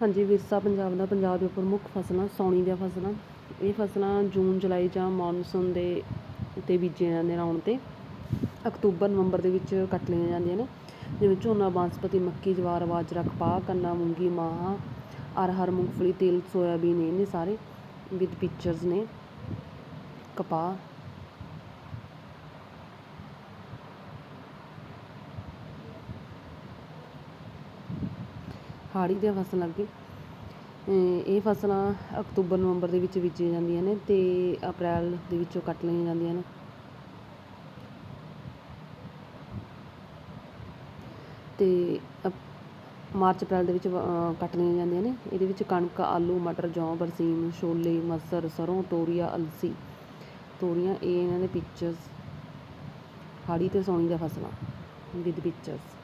ਹਾਂਜੀ, ਵਿਰਸਾ ਪੰਜਾਬ ਦਾ, ਪੰਜਾਬ ਦੀਆਂ ਪ੍ਰਮੁੱਖ ਫਸਲਾਂ ਸਾਉਣੀ ਦੀਆਂ ਫਸਲਾਂ। ਇਹ ਫਸਲਾਂ ਜੂਨ, ਜੁਲਾਈ ਜਾਂ ਮੌਨਸੂਨ ਦੇ ਉੱਤੇ ਬੀਜੀਆਂ ਜਾਂਦੀਆਂ ਨੇ ਆਉਣ 'ਤੇ। ਅਕਤੂਬਰ, ਨਵੰਬਰ ਦੇ ਵਿੱਚ ਕੱਟ ਲਈਆਂ ਜਾਂਦੀਆਂ ਨੇ ਜਿਵੇਂ ਝੋਨਾ ਬਾਂਸਪਤੀ ਮੱਕੀ, ਜਵਾਰ, ਬਾਜਰਾ ਕਪਾਹ ਗੰਨਾ ਮੂੰਗੀ, ਮਾਹਾਂ, ਅਰਹਰ, ਮੂੰਗਫਲੀ, ਤਿਲ, ਸੋਇਆਬੀਨ, ਇਹ ਨੇ ਸਾਰੇ ਵਿਦ ਪਿਕਚਰਸ ਨੇ। ਕਪਾਹ ਹਾੜੀ ਦੀਆਂ ਫਸਲਾਂ ਅੱਗੇ। ਇਹ ਫਸਲਾਂ ਅਕਤੂਬਰ, ਨਵੰਬਰ ਦੇ ਵਿੱਚ ਬੀਜੀਆਂ ਜਾਂਦੀਆਂ ਨੇ ਅਤੇ ਅਪ੍ਰੈਲ ਦੇ ਵਿੱਚੋਂ ਕੱਟ ਲਈਆਂ ਜਾਂਦੀਆਂ ਨੇ। ਅਤੇ ਮਾਰਚ, ਅਪ੍ਰੈਲ ਦੇ ਵਿੱਚ ਕੱਟ ਲਈਆਂ ਜਾਂਦੀਆਂ ਨੇ। ਇਹਦੇ ਵਿੱਚ ਕਣਕ, ਆਲੂ, ਮਟਰ, ਜੌਂ, ਬਰਸੀਮ, ਛੋਲੇ, ਮਸਰ, ਸਰੋਂ, ਤੋਰੀਆ, ਅਲਸੀ। ਤੋਰੀਆਂ, ਇਹ ਇਹਨਾਂ ਦੇ ਪਿਕਚਰਸ ਹਾੜੀ ਅਤੇ ਸਾਉਣੀ ਦੀਆਂ ਫਸਲਾਂ ਵਿਦ ਪਿਕਚਰਸ